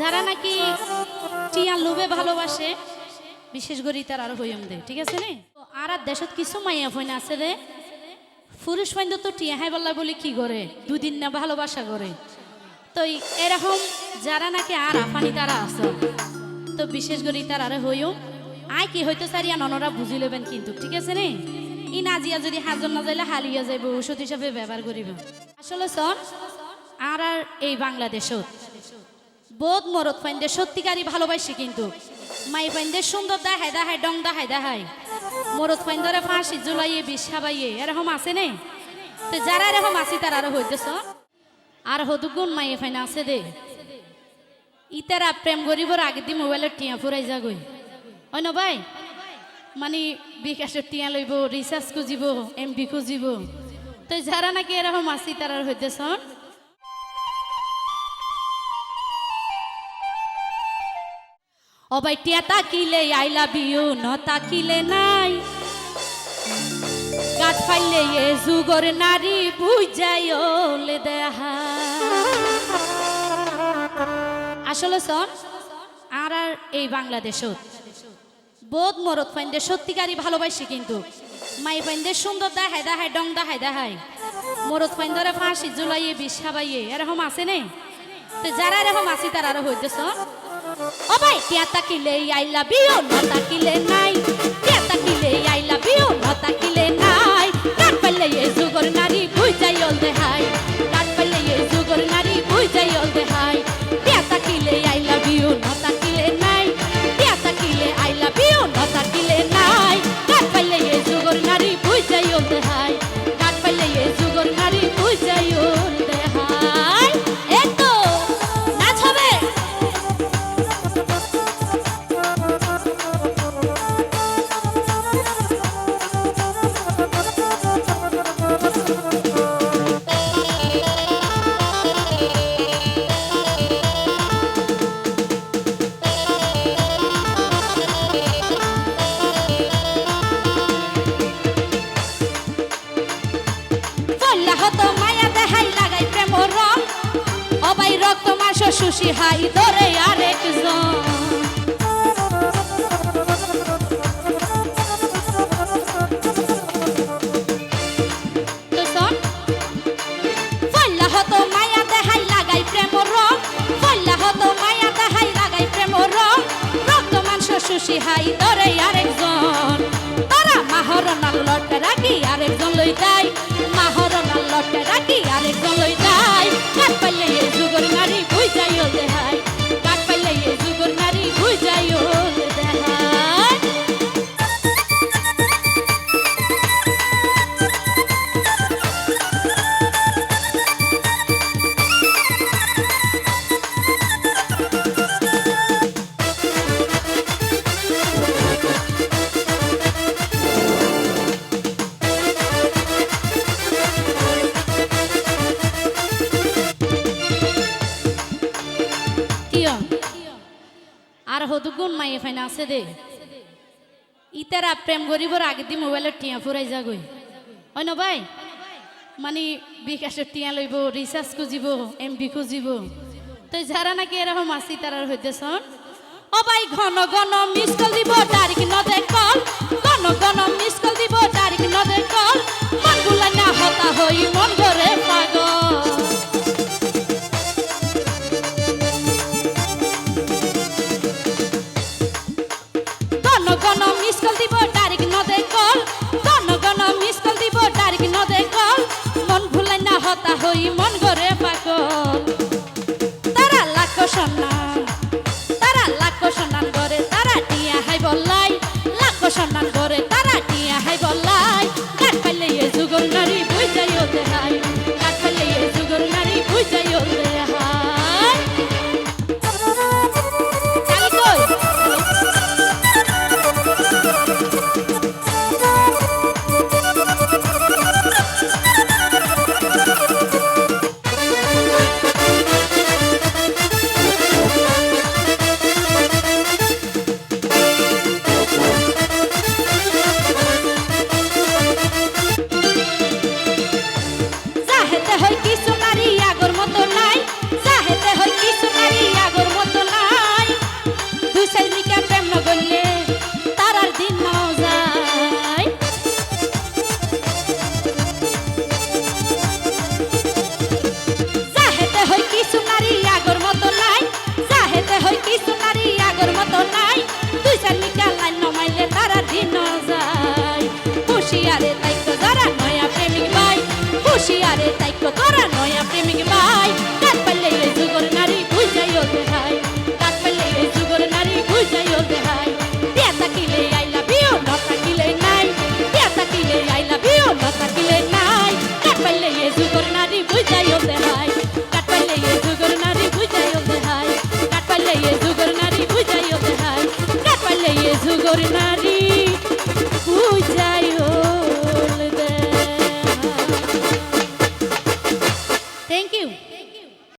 যারা নাকি টিয়া লোভে ভালোবাসে, বিশেষ করে তার আরও হইম দে ঠিক আছে নে? আর আর দেশত কিছু মাইয়া ফইনা আছে রে। পুরুষ মাইন্দ তো টিয়া হাই বল্লা বলি কি করে? দুদিন না ভালোবাসা করে। তো এরকম যারা নাকি আর আফানি তারা আছে, তো বিশেষ করে তার আরে হইও আয় কি হইতে সারিয়া ননরা বুঝি লবেন কিন্তু, ঠিক আছে নে? ই নাজিয়া যদি হাজন না যাইলে হালিয়া যাইব, ঔষধ হিসাবে ব্যবহার করিব। আসলে সন আর আর এই বাংলাদেশত বোধ মরদ ফাইন্দে সত্যিকারই ভালোবাসি কিন্তু। মাই ফাইন্দে সুন্দর দেখায় দেখায় ডং দেখায় দেখায় মরদ ফাইন্দরে ফাঁসি, জুলাইয়ে বিষ খাবাইয়ে এরকম আছে নে? তো যারা এরকম আছে তারা আরও হইতেছ। আর হদু গুণ মাইয়ে ফাইনা আছে দে। ইতারা প্রেম গরিবর আগে দি মোবাইলের টিয়া ফুরাই যাগই হয় না ভাই? মানে বিকাশের টিয়া লইব রিচার্জ খুঁজিব এমবি খুঁজিব। তো যারা নাকি এরকম আছি তারা হইতেছ। অবাই টিয়া তাকিলে আই লাভ ইউ ন তাকিলে নাই। গাছ ফাইলে এ যুগর নারী বুঝাই ওলে দেহা। আসলে সন আর আর এই বাংলাদেশত। বোধ মরদ ফাইন্দে সত্যিকারই ভালোবাসি কিন্তু। মাই ফাইন্দে সুন্দর দেখায় দেখায় ডং দেখায় দেখায় মরদ ফাইন্দরে ফাঁসি, জুলাইয়ে বিষ খাবাইয়ে এরকম আছে নে? তো যারা এরকম আছে তারা আরও হইতেছ ও টিয়া তাকিলে আই লাভ ইউ না তাকিলে নাই। টিয়া তাকিলে আই লাভ ইউ না তাকিলে নাই। কাট এ নারী বুঝাই দেহাই। প্রেম রং। রক্ত, মাংস, সুশি হাই ধরে আরেকজন। তারা মাহরনাল লটে রাখি আরেকজন লই যায় মাহরনাল লটে রাখি আরেকজন লই গুণ মাইয়ে ফাইনা আছে দে? ইতারা প্রেম গরিবর আগে দি মোবাইলের টিয়া ফুরাই যাগই হয় না ভাই? মানে বিকাশের টিয়া লইব রিচার্জ খুঁজিব এমবি খুঁজিব। তো যারা নাকি এরকম আছি তারা হইতেছ ও ভাই, ঘন ঘন মিস কল দিব, তারিখ নদে কল ঘন ঘন মিস কল দিব, তারিখ নদে কল মনগুলা না হতা হই, মন ধরে গড়িয়ে তারার দিন নাও যায়। যাহেতে হই কিছু নারী আগর মতো নাই, যাহেতে হই কিছু নারী আগর মতো নাই, দুই চার নিকা লাইন নমাইলে তারার দিন নাও যায়। হুঁশিয়ারে তাইকো যারা নয়া প্রেমিক ভাই, হুঁশিয়ারে তাইকো তোরা তোর না